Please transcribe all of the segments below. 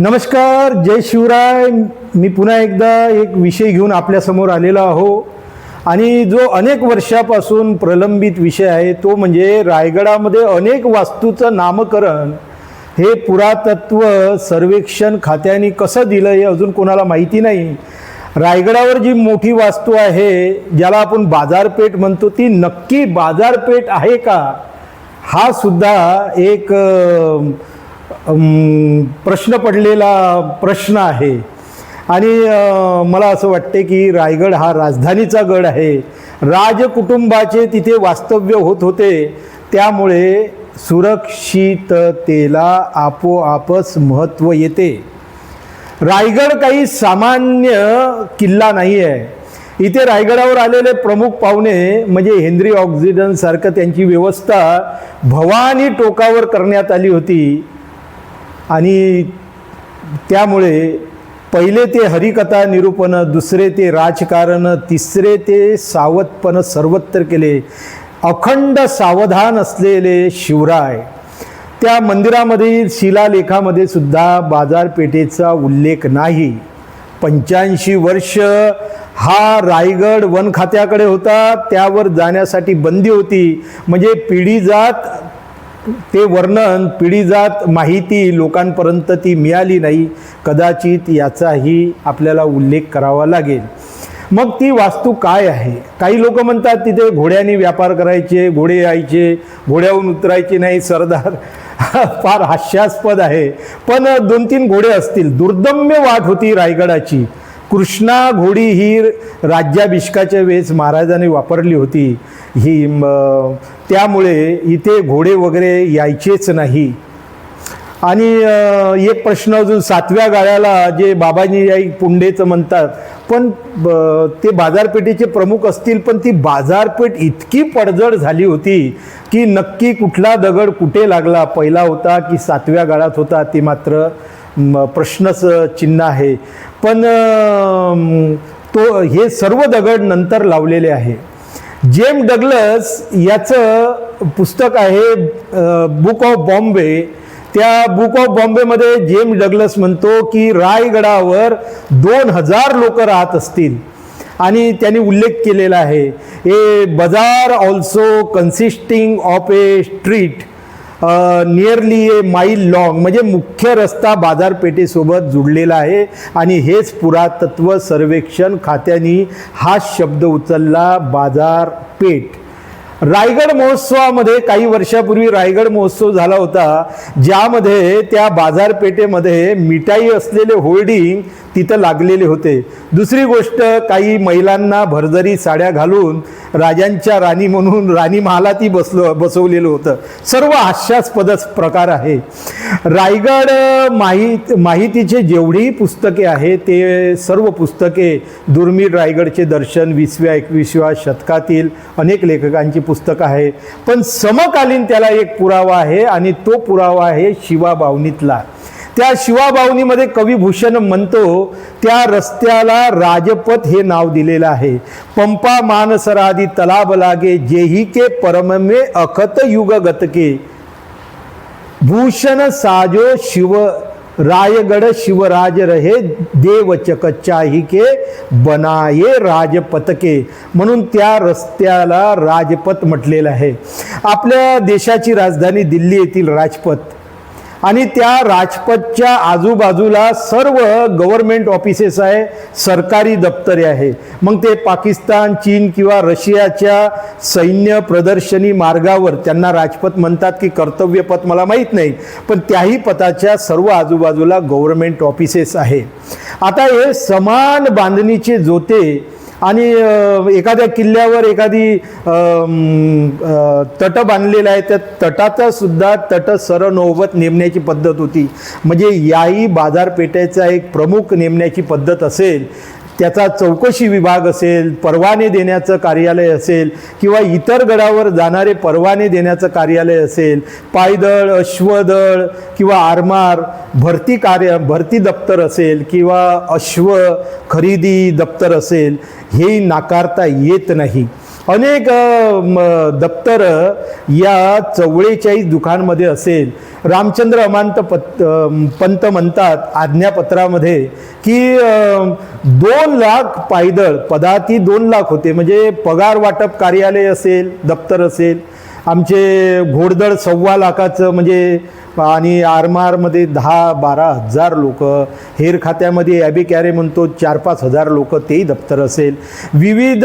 नमस्कार जय शिवराय. मी पुन्हा एकदा एक विषय घेऊन आपल्यासमोर आलेलो आहो. आणि जो अनेक वर्षापासून प्रलंबित विषय आहे तो म्हणजे रायगडामध्ये अनेक वास्तूचं नामकरण हे पुरातत्व सर्वेक्षण खात्याने कसं दिलं हे अजून कोणाला माहिती नाही. रायगडावर जी मोठी वास्तू आहे ज्याला आपण बाजारपेठ म्हणतो ती नक्की बाजारपेठ आहे का? हा सुद्धा एक प्रश्न पडलेला प्रश्न आहे. आणि मला असं वाटते की रायगड हा राजधानीचा गड आहे. राजकुटुंबाचे तिथे वास्तव्य होत होते. त्यामुळे सुरक्षिततेला आपोआपच महत्त्व येते. रायगड काही सामान्य किल्ला नाही आहे इथे रायगडावर आलेले प्रमुख पाहुणे म्हणजे हेनरी ऑक्सिडन सारखं त्यांची व्यवस्था भवानी टोकावर करण्यात आली होती. आणि त्यामुळे पहिले ते हरिकथा निरूपण दुसरे ते राजकारण तिसरे ते सावधपण सर्वत्र केले. अखंड सावधान असलेले शिवराय. त्या मंदिरामधील शिलालेखामध्ये सुद्धा बाजारपेठेचा उल्लेख नाही. पंच्याऐंशी वर्ष हा रायगड वन खात्याकडे होता. त्यावर जाण्यासाठी बंदी होती. म्हणजे पिढी जात ते वर्णन पिढीजात माहिती लोकांपर्यंत ती मिळाली नाही. कदाचित याचाही आपल्याला उल्लेख करावा लागेल. मग ती वास्तू काय आहे? काही लोक म्हणतात तिथे घोड्याने व्यापार करायचे घोडे यायचे घोड्याहून उतरायचे नाही. सरदार फार हास्यास्पद आहे. पण दोन तीन घोडे असतील. दुर्दम्य वाट होती रायगडाची. कृष्णा घोडी ही राज्याभिषेकाच्या वेळेस महाराजांनी वापरली होती. ही त्यामुळे इथे घोडे वगैरे यायचेच नाही. आणि एक प्रश्न अजून सातव्या गाळ्याला जे बाबाजी आई पुंडेचं म्हणतात पण ब- ते बाजारपेठेचे प्रमुख असतील पण ती बाजारपेठ इतकी पडझड झाली होती की नक्की कुठला दगड कुठे लागला पहिला होता की सातव्या गाळात होता ते मात्र प्रश्नच चिन्ह आहे. पण तो हे सर्व दगड नंतर लावलेले आहे. जेम डगलस याचं पुस्तक आहे बुक ऑफ बॉम्बे त्या बुक ऑफ बॉम्बेमध्ये जेम डगलस म्हणतो की रायगडावर दोन हजार लोक राहत असतील. आणि त्यांनी उल्लेख केलेला आहे. A bazaar also consisting of a street. Nearly a mile long म्हणजे मुख्य रस्ता बाजारपेठेसोबत जुडलेला आहे. आणि हेच पुरातत्व सर्वेक्षण खात्याने हा शब्द उचलला बाजारपेठ. रायगड महोत्सवामध्ये काही वर्षापूर्वी रायगड महोत्सव झाला होता ज्यामध्ये त्या बाजारपेठेमध्ये मिठाई असलेले होर्डिंग तिथं लागलेले होते. दुसरी गोष्ट काही महिलांना भरजरी साड्या घालून राजांच्या राणी म्हणून राणी महालाती बसलो बसवलेलं होतं. सर्व हास्यास्पदच प्रकार आहे. रायगड माहीत माहितीचे जेवढीही पुस्तके आहे ते सर्व पुस्तके दुर्मिळ रायगडचे दर्शन वीसव्या एकविसव्या शतकातील अनेक लेखकांची पुस्तकं आहे पण समकालीन त्याला एक पुरावा आहे आणि तो पुरावा आहे शिवाबावनीतला त्या शिवाबावनीमध्ये कविभूषण म्हणतो त्या रस्त्याला राजपथ हे नाव दिलेलं आहे. पंपा मानसरादी तलाब लागे जेही के परममे अखत युग गतके भूषण साजो शिव रायगड शिवराज रहे देव के बनाये राजपथके म्हणून त्या रस्त्याला राजपथ म्हटलेलं आहे. आपल्या देशाची राजधानी दिल्ली येथील राजपथ आणि त्या राजपथच्या आजूबाजूला सर्व गव्हर्मेंट ऑफिसेस आहे सरकारी दप्तरे आहे. मग ते पाकिस्तान चीन किंवा रशियाच्या सैन्य प्रदर्शनी मार्गावर त्यांना राजपथ म्हणतात की कर्तव्यपथ मला माहीत नाही पण त्याही पथाच्या सर्व आजूबाजूला गव्हर्मेंट ऑफिसेस आहे. आता हे समान बांधणीचे जोते आणि एखाद्या किल्ल्यावर एखादी तट बांधलेलं आहे त्या तटाचा सुद्धा तट सरनोबत नेमण्याची पद्धत होती. म्हणजे याही बाजारपेठेचा एक प्रमुख नेमण्याची पद्धत असेल त्याचा चौकशी विभाग असेल परवाने देण्याचं कार्यालय असेल किंवा इतर गडावर जाणारे परवाने देण्याचं कार्यालय असेल पायदळ अश्वदळ किंवा आरमार भरती कार्य भरती दप्तर असेल किंवा अश्व खरेदी दप्तर असेल हे नाकारता येत नाही. अनेक म, दप्तर या चव्वेचाळीस दुकानमध्ये असेल. रामचंद्र अमांत पत पंत म्हणतात आज्ञापत्रामध्ये की दोन लाख पायदळ पदाती दोन लाख होते. म्हणजे पगार वाटप कार्यालय असेल दप्तर असेल आमचे घोडदळ सव्वा लाखाचं म्हणजे आणि आरमारमध्ये दहा बारा हजार लोक हेर खात्यामध्ये ॲबी कॅरे म्हणतो चार पाच हजार लोक तेही दप्तर असेल. विविध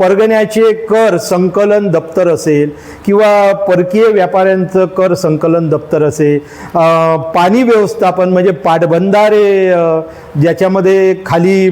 परगण्याचे कर संकलन दप्तर असेल किंवा परकीय व्यापाऱ्यांचं कर संकलन दप्तर असेल. पाणी व्यवस्थापन म्हणजे पाटबंधारे ज्याच्यामध्ये खाली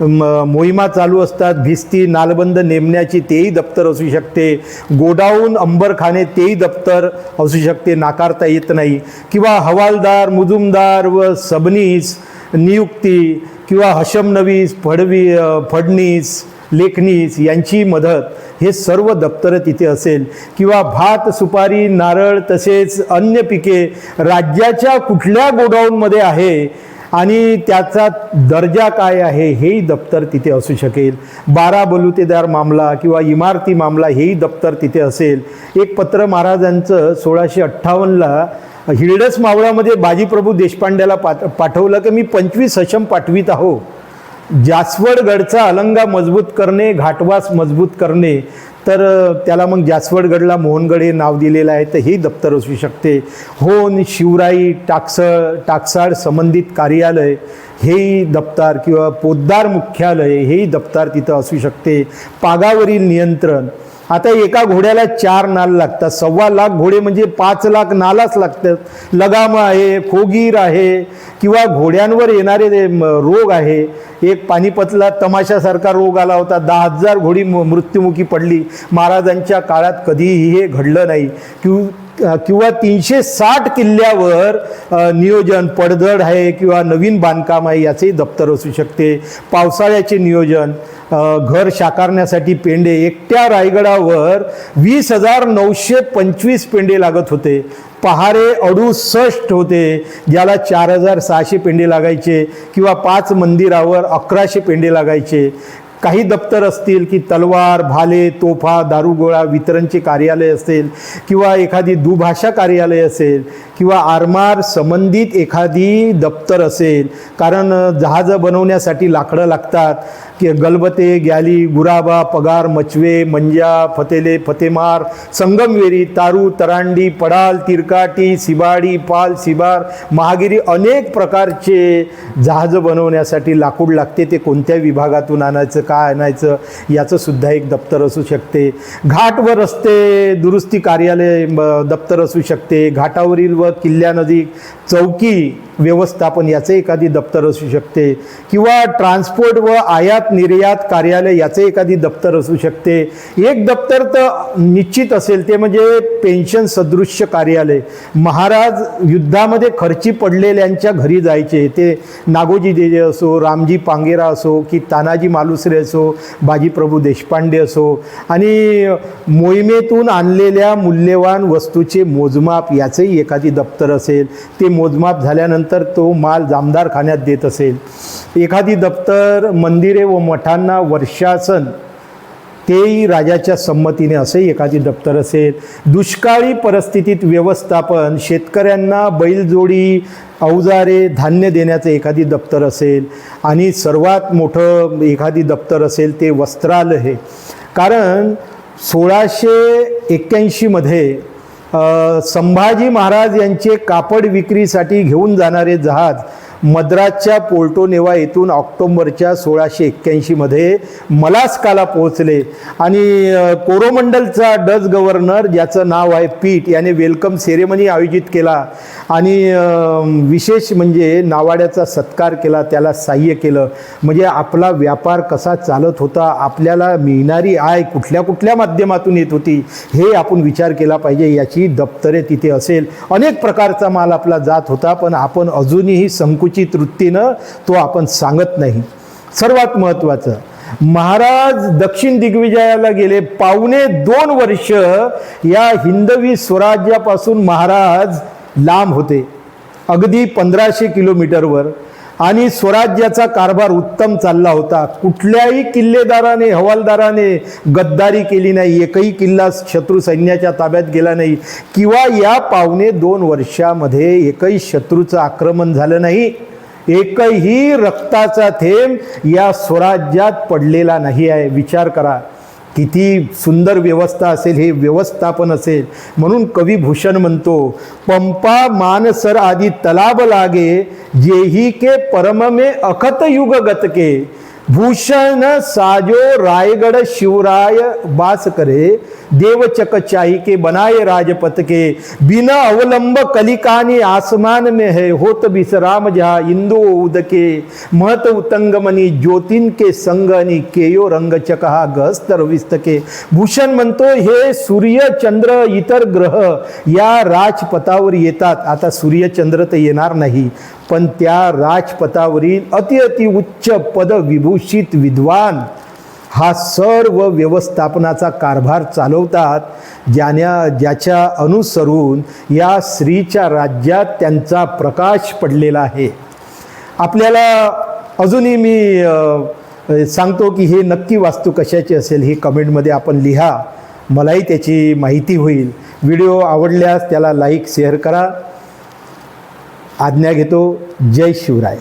मोहिमा चालू असतात. भिस्ती नालबंद नेमण्याची तेही दप्तर असू शकते. गोडाऊन अंबरखाने तेही दप्तर असू शकते. नाकारता येत नाही. किंवा हवालदार मुजुमदार व सबनीस नियुक्ती किंवा हशम नवीस फडवी फडणीस लेखनीस यांची मदत हे सर्व दप्तरं तिथे असेल. किंवा भात सुपारी नारळ तसेच अन्य पिके राज्याच्या कुठल्या गोडाऊनमध्ये आहे? आणि त्याचा दर्जा काय आहे हेही दप्तर तिथे असू शकेल. बारा बलुतेदार मामला किंवा इमारती मामला हेही दप्तर तिथे असेल. एक पत्र महाराजांचं सोळाशे अठ्ठावन्नला हिरडस मावळामध्ये बाजीप्रभू देशपांड्याला पाठ पाठवलं की मी पंचवीस सशम पाठवित आहो. जास्वडगडचा अलंगा मजबूत करणे घाटवास मजबूत करणे तर त्याला मग जास्वडगडला मोहनगड हे नाव दिलेलं आहे तर हे दप्तर असू शकते. होन शिवराई टाकसळ टाकसाळ संबंधित कार्यालय हेही दप्तर किंवा पोद्दार मुख्यालय हेही दप्तर तिथं असू शकते. पागावरील नियंत्रण आता एका घोड्याला चार नाल लागतात. सव्वा लाख घोडे म्हणजे पाच लाख नालाच लागतात. लगाम आहे खोगीर आहे किंवा घोड्यांवर येणारे रोग आहे एक पानिपतला तमाशासारखा रोग आला होता. दहा हजार घोडी म- मृत्युमुखी पडली. महाराजांच्या काळात कधीही हे घडलं नाही. किंवा किंवा तीनशे साठ किल्ल्यावर नियोजन पडझड आहे किंवा नवीन बांधकाम आहे याचेही दप्तर असू शकते. पावसाळ्याचे नियोजन घर साकारण्यासाठी पेंडे. एकट्या रायगडावर वीस हजार नऊशे पंचवीस पेंडे लागत होते. पहारे अडुसष्ट होते ज्याला चार हजार सहाशे पेंडे लागायचे किंवा पाच मंदिरावर अकराशे पेंडे लागायचे. काही दप्तर असतील की तलवार भाले तोफा दारुगोळा वितरणचे कार्यालय असेल किंवा एखादी दुभाषा कार्यालय असेल किंवा आरमार संबंधित एखादी दप्तर असेल कारण जहाजं बनवण्यासाठी लाकडं लागतात की गलबते गॅली गुराबा पगार मचवे मंजा फतेले फतेमार संगमवेरी तारू तरांडी पडाल तिरकाटी सिबाडी पाल सिबार महागिरी अनेक प्रकारचे जहाजं बनवण्यासाठी लाकूड लागते. ते कोणत्या विभागातून आणायचं काय आणायचं याचंसुद्धा एक दप्तर असू शकते. घाट व रस्ते दुरुस्ती कार्यालय दप्तर असू शकते. घाटावरील व किल्ल्यानजीक चौकी व्यवस्थापन याचे एखादी दप्तर असू शकते. किंवा ट्रान्सपोर्ट व आयात निर्यात कार्यालय याचे एखादी दप्तर असू शकते. एक दप्तर तर निश्चित असेल ते म्हणजे पेन्शन सदृश्य कार्यालय. महाराज युद्धामध्ये खर्ची पडलेल्यांच्या घरी जायचे. ते नागोजी देजे असो रामजी पांगेरा असो की तानाजी मालुसरे असो बाजीप्रभू देशपांडे असो. आणि मोहिमेतून आणलेल्या मूल्यवान वस्तूचे मोजमाप याचंही एखादी दप्तर असेल ते मोजमाप झाल्यानंतर तो माल जामदार खाण्यात देत असेल. एखादी दप्तर मंदिरे व मठांना वर्षासन तेही राजाच्या संमतीने असे एखादी दप्तर असेल. दुष्काळी परिस्थितीत व्यवस्थापन शेतकऱ्यांना बैलजोडी अवजारे धान्य देण्याचं एखादी दप्तर असेल आणि सर्वात मोठं एखादी दप्तर असेल ते वस्त्रालय. हे कारण सोळाशे एक्क्याऐंशीमध्ये संभाजी महाराज यांचे कापड विक्रीसाठी घेऊन जाणारे जहाज मद्रासच्या पोर्टोनेवा येथून ऑक्टोंबरच्या सोळाशे एक्क्याऐंशीमध्ये मलास्काला पोहोचले. आणि कोरोमंडलचा डच गव्हर्नर ज्याचं नाव आहे पीट याने वेलकम सेरेमनी आयोजित केला. आणि विशेष म्हणजे नावाड्याचा सत्कार केला त्याला सहाय्य केलं. म्हणजे आपला व्यापार कसा चालत होता आपल्याला मिळणारी आय कुठल्या कुठल्या माध्यमातून येत होती हे आपण विचार केला पाहिजे याची दप्तरे तिथे असेल. अनेक प्रकारचा माल आपला जात होता पण आपण अजूनही संकुचित वृत्तीनं तो आपण सांगत नाही. सर्वात महत्त्वाचं महाराज दक्षिण दिग्विजयाला गेले पावणे दोन वर्ष या हिंदवी स्वराज्यापासून महाराज लांब होते. अगदी पंधराशे किलोमीटरवर आणि स्वराज्याचा कारभार उत्तम चालला होता. कुठल्याही किल्लेदाराने हवालदाराने गद्दारी केली नाही. एकही किल्ला शत्रू सैन्याच्या ताब्यात गेला नाही. किंवा या पावणे दोन वर्षामध्ये एकही शत्रूचं आक्रमण झालं नाही. एकही रक्ताचा थेंब या स्वराज्यात पडलेला नाही आहे. विचार करा. किती सुंदर व्यवस्था असेल हे व्यवस्थापन असेल. म्हणून कवी भूषण म्हणतो पंपा मानसर आदी तलाब लागे जेही के परम में अखत युग गतके भूषण साजो रायगढ़ शिवराय बास करे। देवचक चाही के बनाए राजपथ के बिना अवलंब कलिकानी आसमान में है होत बिसराम जहा इंदो उदके। महत उतंगमनी ज्योतीन के संग केयो रंग चकहा गहस्तर विस्तके। भूषण म्हणतो हे सूर्य चंद्र इतर ग्रह या राजपथावर येतात। आता सूर्य चंद्र तर येणार नाही पण त्या राजपथावरील अति अति उच्च पद विभूषित विद्वान हा सर्व व्यवस्थापनाचा कारभार चालवतात ज्याने ज्याच्या अनुसरून या स्त्रीच्या राज्यात त्यांचा प्रकाश पडलेला आहे. आपल्याला अजूनही मी सांगतो की हे नक्की वास्तू कशाची असेल ही कमेंटमध्ये आपण लिहा. मलाही त्याची माहिती होईल. व्हिडिओ आवडल्यास त्याला लाईक शेअर करा. आज्ञा घेतो. जय शिवराय.